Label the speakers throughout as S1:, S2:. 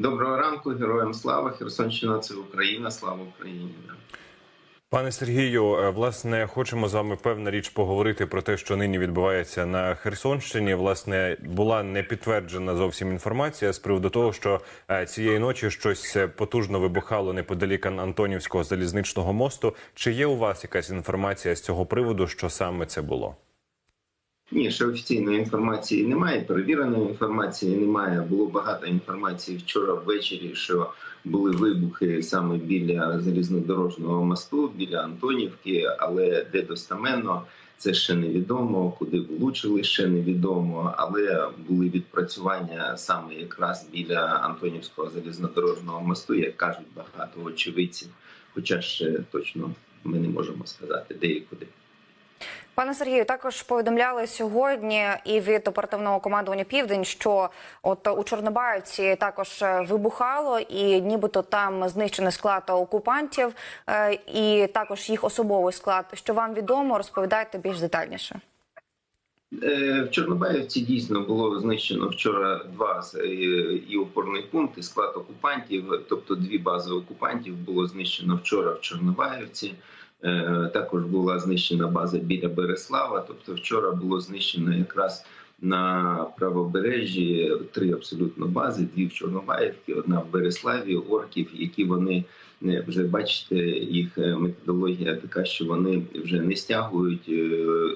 S1: Доброго ранку, героям слава! Херсонщина це Україна, слава Україні!
S2: Пане Сергію, е, власне, хочемо з вами певна річ поговорити про те, що нині відбувається на Херсонщині. Власне, була не підтверджена зовсім інформація з приводу того, що е, цієї ночі щось е, потужно вибухало неподалік Антонівського залізничного мосту. Чи є у вас якась інформація з цього приводу, що саме це було?
S1: Ні, ще офіційної інформації немає. Перевіреної інформації немає. Було багато інформації вчора ввечері, що були вибухи саме біля залізнодорожнього мосту, біля Антонівки, але де достаменно це ще невідомо. Куди влучили, ще невідомо. Але були відпрацювання саме якраз біля Антонівського залізнодорожного мосту, як кажуть багато очевидців. Хоча ще точно ми не можемо сказати, де і куди.
S3: Пане Сергію, також повідомляли сьогодні і від оперативного командування Південь, що от у Чорнобаївці також вибухало, і нібито там знищений склад окупантів, е, і також їх особовий склад. Що вам відомо, розповідайте більш детальніше.
S1: Е, в Чорнобаївці дійсно було знищено вчора два е, і опорний пункт, і склад окупантів, тобто дві бази окупантів було знищено вчора в Чорнобаївці. Е, також була знищена база біля Береслава. Тобто, вчора було знищено якраз на правобережжі три абсолютно бази: дві в Чорнобаївці, одна в Береславі, орків, які вони е, вже бачите, їх е, методологія така, що вони вже не стягують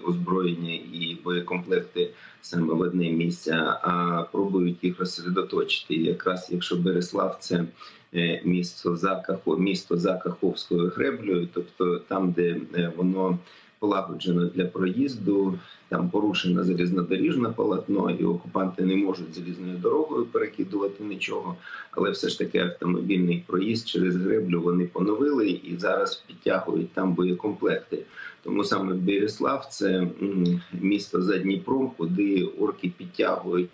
S1: озброєння і боєкомплекти саме в одне місце, а пробують їх розсередоточити. якраз якщо Береслав це місто за Кахо, місто за Каховською греблею, тобто там, де е, воно полагоджено для проїзду, там порушено залізнодоріжне полотно, і окупанти не можуть залізною дорогою перекидувати нічого, але все ж таки автомобільний проїзд через греблю вони поновили і зараз підтягують там боєкомплекти. Тому саме Береслав це місто за Дніпром, куди орки підтягують.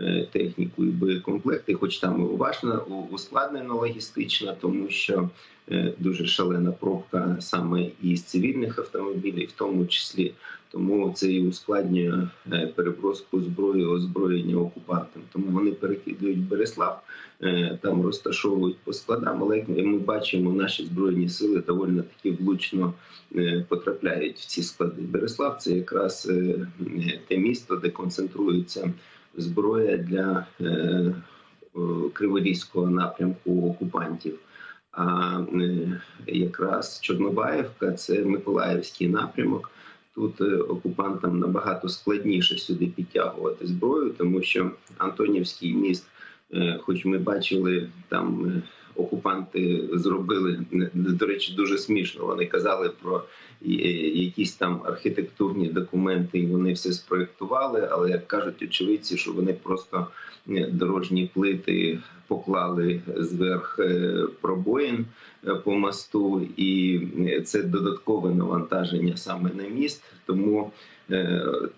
S1: Е, техніку і боєкомплекти, хоч там уважно ускладнено логістично, тому що е, дуже шалена пробка саме із цивільних автомобілів, в тому числі. Тому це і ускладнює е, переброску зброї озброєння окупантам. Тому вони перекидують Береслав, там розташовують по складам. Але як ми бачимо, наші збройні сили доволі таки влучно потрапляють в ці склади. Береслав це якраз те місто, де концентруються зброя для е, криворізького напрямку окупантів. А е, якраз Чорнобаївка це Миколаївський напрямок. Тут е, окупантам набагато складніше сюди підтягувати зброю, тому що Антонівський міст, хоч ми бачили там окупанти зробили до речі, дуже смішно. Вони казали про якісь там архітектурні документи, і вони все спроектували. Але як кажуть очевидці, що вони просто дорожні плити поклали зверх е, пробоїн е, по мосту, і це додаткове навантаження саме на міст. Тому Е,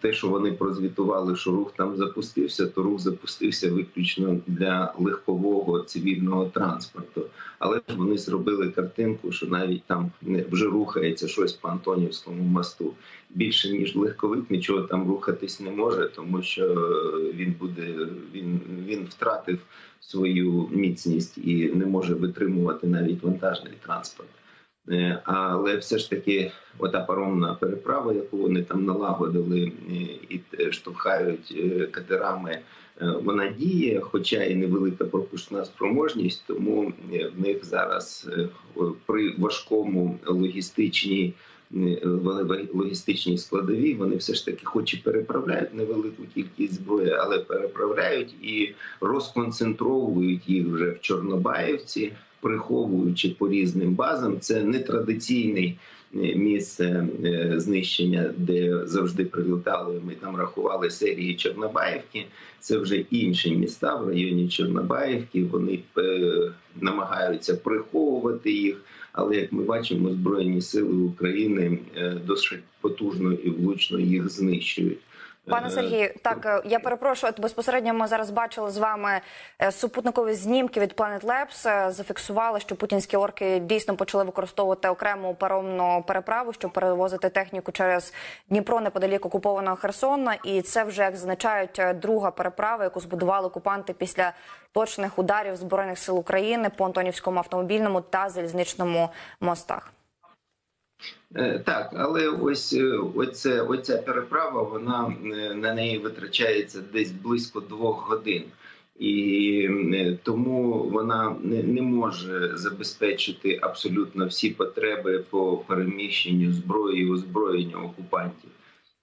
S1: те, що вони прозвітували, що рух там запустився, то рух запустився виключно для легкового цивільного транспорту. Але ж вони зробили картинку, що навіть там вже рухається щось по Антонівському мосту. Більше ніж легковик, нічого там рухатись не може, тому що він буде він, він втратив свою міцність і не може витримувати навіть вантажний транспорт. Е, але все ж таки, ота паромна переправа, яку вони там налагодили е, і штовхають е, катерами, вона діє, хоча і невелика пропускна спроможність, тому в них зараз при важкому логістичній логістичній складові вони все ж таки, хоч і переправляють невелику кількість зброї, але переправляють і розконцентровують їх вже в Чорнобаївці приховуючи по різним базам. Це не традиційний е, місце е, знищення, де завжди прилітали. Ми там рахували серії Чорнобаївки. Це вже інші міста в районі Чорнобаївки. Вони е, намагаються приховувати їх. Але як ми бачимо, збройні сили України досить потужно і влучно їх знищують.
S3: Пане
S1: Е,
S3: Сергію, так е, я перепрошую. Безпосередньо ми зараз бачили з вами е, супутникові знімки від Planet Labs. Е, Зафіксували, що путінські орки дійсно почали використовувати окрему паромну переправу, щоб перевозити техніку через Дніпро неподалік окупованого Херсона. І це вже як зазначають е, друга переправа, яку збудували окупанти після точних ударів збройних сил України по Антонівському автомобільному та залізничному мостах.
S1: Е, Так, але ось е, оце, оця переправа, вона е, на неї витрачається десь близько двох годин. І тому вона не, не може забезпечити абсолютно всі потреби по переміщенню зброї озброєння окупантів.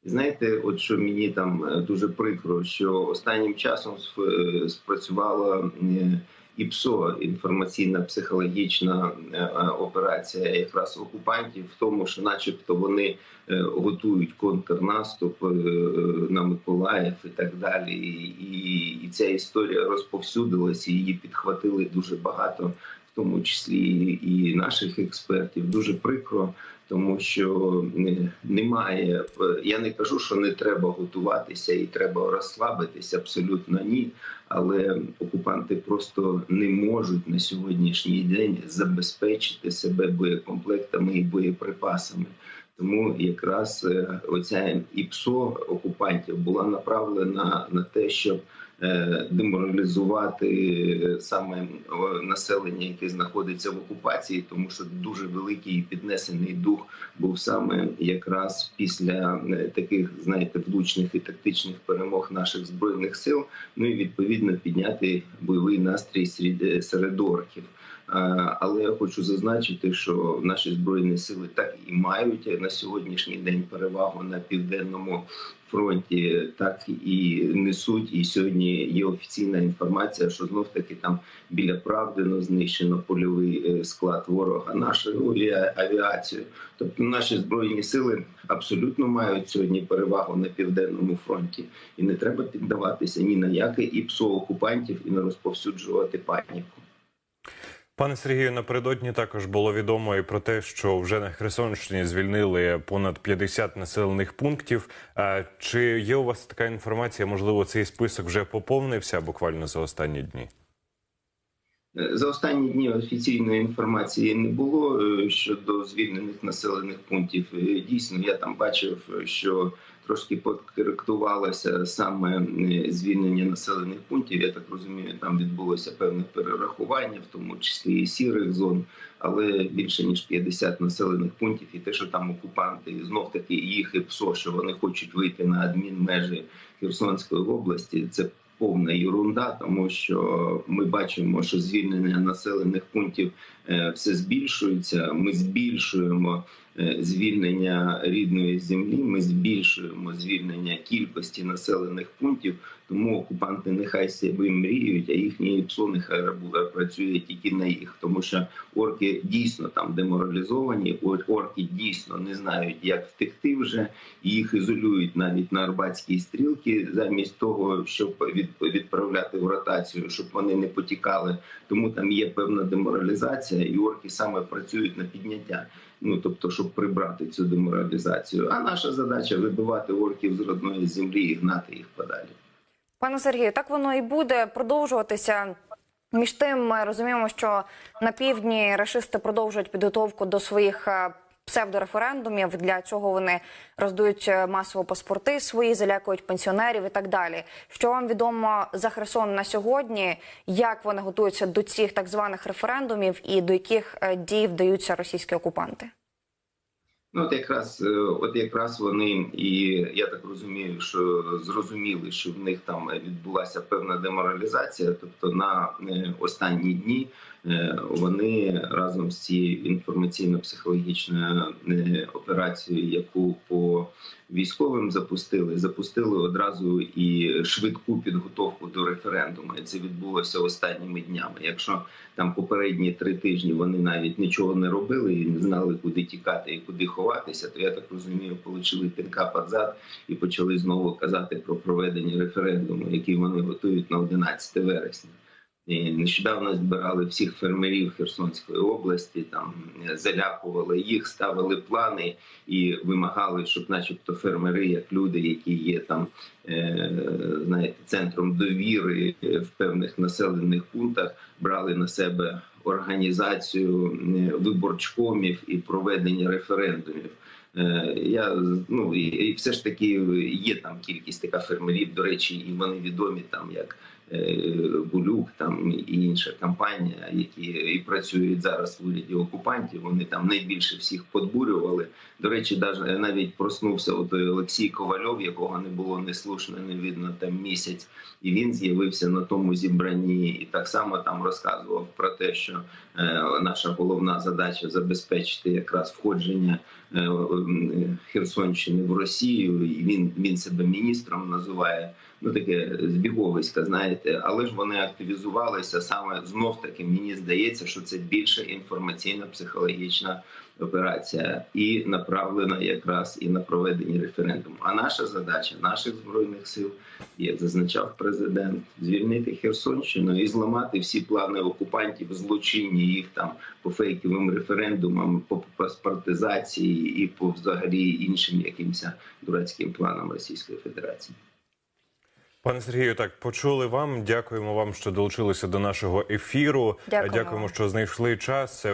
S1: Знаєте, от що мені там дуже прикро, що останнім часом спрацювала ІПСО інформаційна психологічна е, е, операція якраз окупантів в тому, що, начебто, вони е, готують контрнаступ на Миколаїв і так далі. І, і, ця історія розповсюдилася, її підхватили дуже багато, тому числі і наших експертів. Дуже прикро. Тому що е, немає, е, я не кажу, що не треба готуватися і треба розслабитися. Абсолютно ні. Але окупанти просто не можуть на сьогоднішній день забезпечити себе боєкомплектами і боєприпасами. Тому якраз е, оця ІПСО окупантів була направлена на те, щоб деморалізувати е, саме е, населення, яке знаходиться в окупації, тому що дуже великий піднесений дух був саме якраз після е, таких, знаєте, влучних і тактичних перемог наших збройних сил. Ну і відповідно підняти бойовий настрій серед орків. Е, Але я хочу зазначити, що наші збройні сили так і мають на сьогоднішній день перевагу на південному фронті, так і несуть. І сьогодні є офіційна інформація, що знов таки там біля Правдино знищено польовий е, склад ворога, нашою авіа- авіацією. Тобто наші збройні сили абсолютно мають сьогодні перевагу на південному фронті, і не треба піддаватися ні на яке іпсо окупантів і не розповсюджувати паніку.
S2: Пане Сергію, напередодні також було відомо і про те, що вже на Херсонщині звільнили понад 50 населених пунктів. Чи є у вас така інформація? Можливо, цей список вже поповнився буквально за останні дні?
S1: Е, За останні дні офіційної інформації не було е, щодо звільнених населених пунктів. Е, Дійсно, я там бачив, що трошки подкоректувалося саме звільнення населених пунктів. Я так розумію, там відбулося певне перерахування, в тому числі і сірих зон, але більше ніж 50 населених пунктів, і те, що там окупанти знов таки їх і ПСО, що вони хочуть вийти на адмінмежі Херсонської області. Це повна ерунда, тому що ми бачимо, що звільнення населених пунктів е, все збільшується. Ми збільшуємо звільнення рідної землі. Ми збільшуємо звільнення кількості населених пунктів. Тому окупанти нехай себе мріють, а їхні ПСО нехай працює тільки на їх, тому що орки дійсно там деморалізовані. Орки дійсно не знають, як втекти вже. Їх ізолюють навіть на арбатській стрілки, замість того, щоб відправляти в ротацію, щоб вони не потікали. Тому там є певна деморалізація, і орки саме працюють на підняття. Ну тобто, щоб прибрати цю деморалізацію. А наша задача вибивати орків з родної землі і гнати їх подалі.
S3: Пане Сергію, так воно і буде продовжуватися. Між тим, ми розуміємо, що на півдні рашисти продовжують підготовку до своїх е, псевдореферендумів. Для цього вони роздають е, масово паспорти свої, залякують пенсіонерів і так далі. Що вам відомо за Херсон на сьогодні? Як вони готуються до цих так званих референдумів і до яких е, дій вдаються російські окупанти?
S1: Ну, от якраз, е, от якраз вони і я так розумію, що зрозуміли, що в них там відбулася певна деморалізація. Тобто на е, останні дні е, вони разом з цією інформаційно-психологічною операцією, яку по військовим запустили, запустили одразу і швидку підготовку до референдуму. І це відбулося останніми днями. Якщо там попередні три тижні вони навіть нічого не робили і не знали, куди тікати і куди ховатися, то я так розумію, отримали пінка під зад і почали знову казати про проведення референдуму, який вони готують на 11 вересня. І нещодавно збирали всіх фермерів Херсонської області, там залякували їх, ставили плани і вимагали, щоб, начебто, фермери, як люди, які є там, е, знаєте, центром довіри в певних населених пунктах, брали на себе організацію виборчкомів і проведення референдумів. Е, Я ну і, і все ж таки є там кількість така фермерів. До речі, і вони відомі там як Булюк, там і інша компанія, які і працюють зараз в уряді окупантів. Вони там найбільше всіх подбурювали. До речі, навіть проснувся от Олексій Ковальов, якого не було не слушно, не видно там місяць, і він з'явився на тому зібранні, і так само там розказував про те, що е, наша головна задача забезпечити якраз входження е, Херсонщини в Росію. І він, він себе міністром називає. Ну таке збіговиська, знаєте, але ж вони активізувалися саме знов таки. Мені здається, що це більше інформаційна психологічна операція і направлена якраз і на проведення референдуму. А наша задача наших збройних сил, як зазначав президент, звільнити Херсонщину і зламати всі плани окупантів, злочинні їх там по фейковим референдумам, по паспортизації і по взагалі іншим якимось дурацьким планам Російської Федерації.
S2: Пане Сергію, так почули вам. Дякуємо вам, що долучилися до нашого ефіру.
S3: Дякуємо.
S2: Дякуємо, що знайшли час.